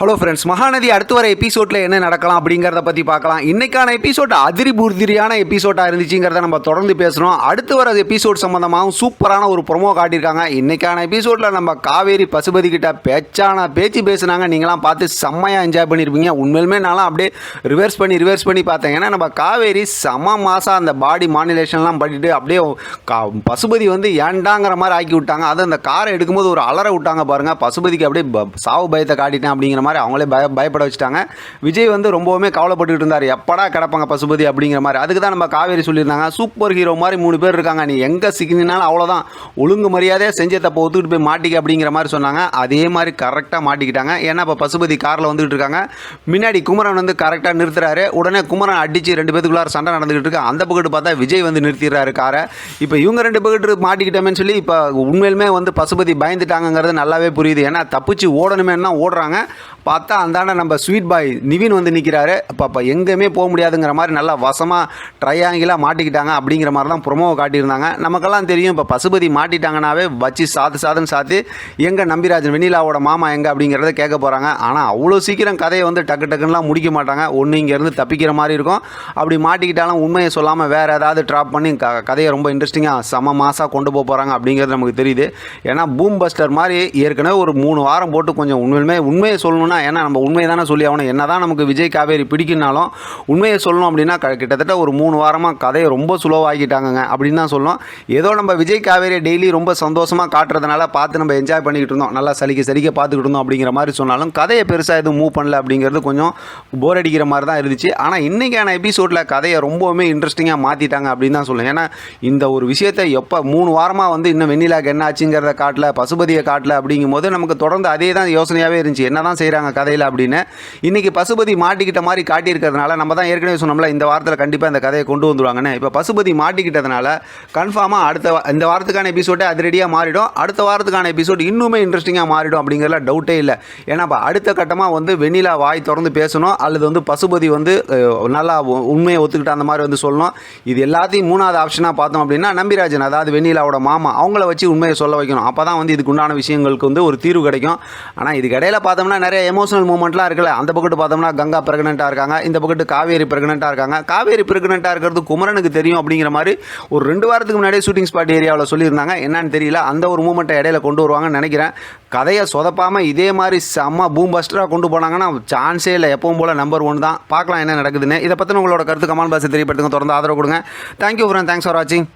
Hello friends Mahanadi அடுத்து வர எபிசோடில் என்ன நடக்கலாம் அப்படிங்கிறத பற்றி பார்க்கலாம். இன்னைக்கான எபிசோட் அதிரி பூர்திரியான இருந்துச்சுங்கிறத நம்ம தொடர்ந்து பேசுகிறோம் அடுத்து வர எபிசோட் சம்மந்தமாகவும் சூப்பரான ஒரு ப்ரொமோ காட்டியிருக்காங்க. இன்னைக்கான எபிசோடில் நம்ம காவேரி பசுபதி கிட்ட பேச்சான பேச்சு பேசுனாங்க. நீங்களாம் பார்த்து செம்மையாக என்ஜாய் பண்ணியிருப்பீங்க உண்மையிலுமே நான்லாம் அப்படியே ரிவர்ஸ் பண்ணி ரிவர்ஸ் பண்ணி பார்த்தேன். ஏன்னா நம்ம காவேரி செம மாதம் அந்த பாடி மானிலேஷன்லாம் பண்ணிட்டு அப்படியே கா பசுபதி வந்து ஏண்டாங்கிற மாதிரி ஆக்கி விட்டாங்க. அது அந்த காரை எடுக்கும்போது ஒரு அலற விட்டாங்க பாருங்க. பசுபதிக்கு அப்படியே சாவு பயத்தை காட்டிட்டேன் அப்படிங்கிற மாதிரி அவங்களே பய பயப்பட வச்சுட்டாங்க. விஜய் வந்து ரொம்பவுமே கவலைப்பட்டுக்கிட்டு இருந்தார். எப்படா கிடப்பாங்க பசுபதி அப்படிங்கிற மாதிரி. அதுக்கு தான் நம்ம காவேரி சொல்லியிருந்தாங்க. சூப்பர் ஹீரோ மாதிரி மூணு பேர் இருக்காங்க. நீ எங்கே சிக்கினாலும் அவ்வளோதான் ஒழுங்கு மரியாதையாக செஞ்ச தப்பை ஒத்துக்கிட்டு போய் மாட்டிக்க அப்படிங்கிற மாதிரி சொன்னாங்க. அதே மாதிரி கரெக்டாக மாட்டிக்கிட்டாங்க. ஏன்னா இப்போ பசுபதி காரில் வந்துகிட்டு இருக்காங்க. முன்னாடி குமரன் வந்து கரெக்டாக நிறுத்துறாரு. உடனே குமரன் அடித்து ரெண்டு பேத்துக்குள்ளார சண்டை நடந்துகிட்டு இருக்கு. அந்த பக்கத்து பார்த்தா விஜய் வந்து நிறுத்திடுறாரு காரை. இப்போ இவங்க ரெண்டு பக்கத்து மாட்டிக்கிட்டோமேன்னு சொல்லி இப்போ உண்மையிலுமே வந்து பசுபதி பயந்துட்டாங்கங்கிறது நல்லாவே புரியுது. ஏன்னா தப்பிச்சு ஓடணுமேன்னா ஓடுறாங்க. பார்த்தா அந்தாண்ட நம்ம ஸ்வீட் பாய் நிவின் வந்து நிற்கிறாரு அப்போ அப்போ எங்கேயுமே போக முடியாதுங்கிற மாதிரி நல்லா வசமாக ட்ரையாங்கிலாக மாட்டிக்கிட்டாங்க அப்படிங்கிற மாதிரி தான் ப்ரொமோவை காட்டியிருந்தாங்க. நமக்கெல்லாம் தெரியும் இப்போ பசுபதி மாட்டிட்டாங்கனாவே வச்சு சாத்து சாதுன்னு சாத்தி எங்கே நம்பிராஜன் வெண்ணிலாவோட மாமா எங்கே அப்படிங்கிறத கேட்க போகிறாங்க ஆனால் அவ்வளோ சீக்கிரம் கதையை வந்து டக்கு டக்குன்னுலாம் முடிக்க மாட்டாங்க. ஒன்று இங்கேருந்து தப்பிக்கிற மாதிரி இருக்கும். அப்படி மாட்டிக்கிட்டாலும் உண்மையை சொல்லாமல் வேறு ஏதாவது ட்ராப் பண்ணி க கதையை ரொம்ப இன்ட்ரெஸ்டிங்காக செம மாசாக கொண்டு போக போகிறாங்க அப்படிங்கிறது நமக்கு தெரியுது. ஏன்னா பூம் பஸ்டர் மாதிரி ஏற்கனவே ஒரு மூணு வாரம் போட்டு கொஞ்சம் உண்மையிலுமே உண்மையை சொல்லணும்னா ஏன்னா நம்ம உண்மையை தானே சொல்லி ஆகணும். என்ன தான் நமக்கு விஜய் காவேரி பிடிக்குனாலும் உண்மையை சொல்லணும் அப்படின்னா க- கிட்டத்தட்ட ஒரு மூணு வாரமாக கதையை ரொம்ப சுலோவாகிட்டாங்கங்க அப்படின்னு தான் சொல்லணும். ஏதோ நம்ம விஜய் காவேரி டெய்லி ரொம்ப சந்தோஷமாக காட்டுறதுனால பார்த்து நம்ம என்ஜாய் பண்ணிக்கிட்டு இருந்தோம். நல்லா சலிக்க சலிக்க பார்த்துக்கிட்டு இருந்தோம் அப்படிங்கிற மாதிரி சொன்னாலும் கதையை பெருசாக எதுவும் மூவ் பண்ணல அப்படிங்கிறது கொஞ்சம் போர் அடிக்கிற மாதிரி தான் இருந்துச்சு. ஆனால் இன்றைக்கான எபிசோடில் கதையை ரொம்பவுமே இன்ட்ரெஸ்டிங்காக மாற்றிட்டாங்க அப்படின்னு தான் சொல்லுவேன் ஏன்னா இந்த ஒரு விஷயத்தை எப்போ மூணு வாரமாக வந்து இன்னும் வெண்ணிலாக்கு என்ன ஆச்சுங்கிறத காட்டல பசுபதியை காட்டல அப்படிங்கும்போது நமக்கு தொடர்ந்து அதே தான் யோசனையாகவே இருந்துச்சு. என்ன தான் செய்கிறாங்க கதையில் அப்படின்னு. இன்றைக்கி பசுபதி மாட்டிக்கிட்ட மாதிரி காட்டியிருக்கிறதுனால நம்ம தான் ஏற்கனவே சொன்னோம்ல இந்த வாரத்தில் கண்டிப்பாக இந்த கதையை கொண்டு வந்துடுவாங்கன்னு இப்போ பசுபதி மாட்டிக்கிட்டதுனால கன்ஃபார்மாக அடுத்த இந்த வாரத்துக்கான எபிசோடே அதிரடியாக மாறிடும். அடுத்த வாரத்துக்கான எபிசோட் இன்னுமே இன்ட்ரெஸ்டிங்காக மாறிடும் அப்படிங்கிறதுல டவுட்டே இல்லை. ஏன்னா இப்போ அடுத்த கட்டமாக வந்து வெண்ணிலா வாய் திறந்து பேசணும். அல்லது வந்து பசுபதி வந்து நல்லா உண்மையை ஒத்துக்கிட்ட அந்த மாதிரி வந்து சொல்லணும். இது எல்லாத்தையும் மூணாவது ஆப்ஷனாக பார்த்தோம் அப்படின்னா நம்பிராஜன் அதாவது வெண்ணிலாவோட மாமா அவங்கள வச்சு உண்மையை சொல்ல வைக்கணும். அப்போ தான் வந்து இதுக்கு உண்டான விஷயங்களுக்கு வந்து ஒரு தீர்வு கிடைக்கும். ஆனால் இதுக்கு இடையில பார்த்தோம்னா நிறைய எமோஷனல் மூமெண்ட்லாம் இருக்குல்ல அந்த பக்கத்து பார்த்தோம்னா கங்கா பிரெக்னெண்ட்டாக இருக்காங்க இந்த பக்கத்து காவேரி பிரெக்னெண்ட்டாக இருக்காங்க. காவேரி பிரெக்னெண்ட்டாக இருக்கிறது குமரனுக்கு தெரியும் அப்படிங்கிற மாதிரி ஒரு ரெண்டு வாரத்துக்கு முன்னாடியே ஷூட்டிங் ஸ்பாட் ஏரியாவில் சொல்லியிருந்தாங்க. என்னன்னு தெரியல அந்த ஒரு மூமெண்ட்டை இடையில கொண்டு வருவாங்கன்னு நினைக்கிறேன். கதையை சொதப்பாமல் இதே மாதிரி செம்ம பூம் பஸ்டராக கொண்டு போனாங்கன்னா சான்ஸே இல்லை எப்பவும் போல் நம்பர் ஒன் தான். பார்க்கலாம் என்ன நடக்குதுன்னு. இதை பற்றின உங்களோட கருத்து கமால் பாஸ் தெரியப்படுத்துங்க. தொடர்ந்து ஆதரவு கொடுங்க. தேங்க்யூ ஃப்ரெண்ட் தேங்க்ஸ் ஃபார் வாட்சிங்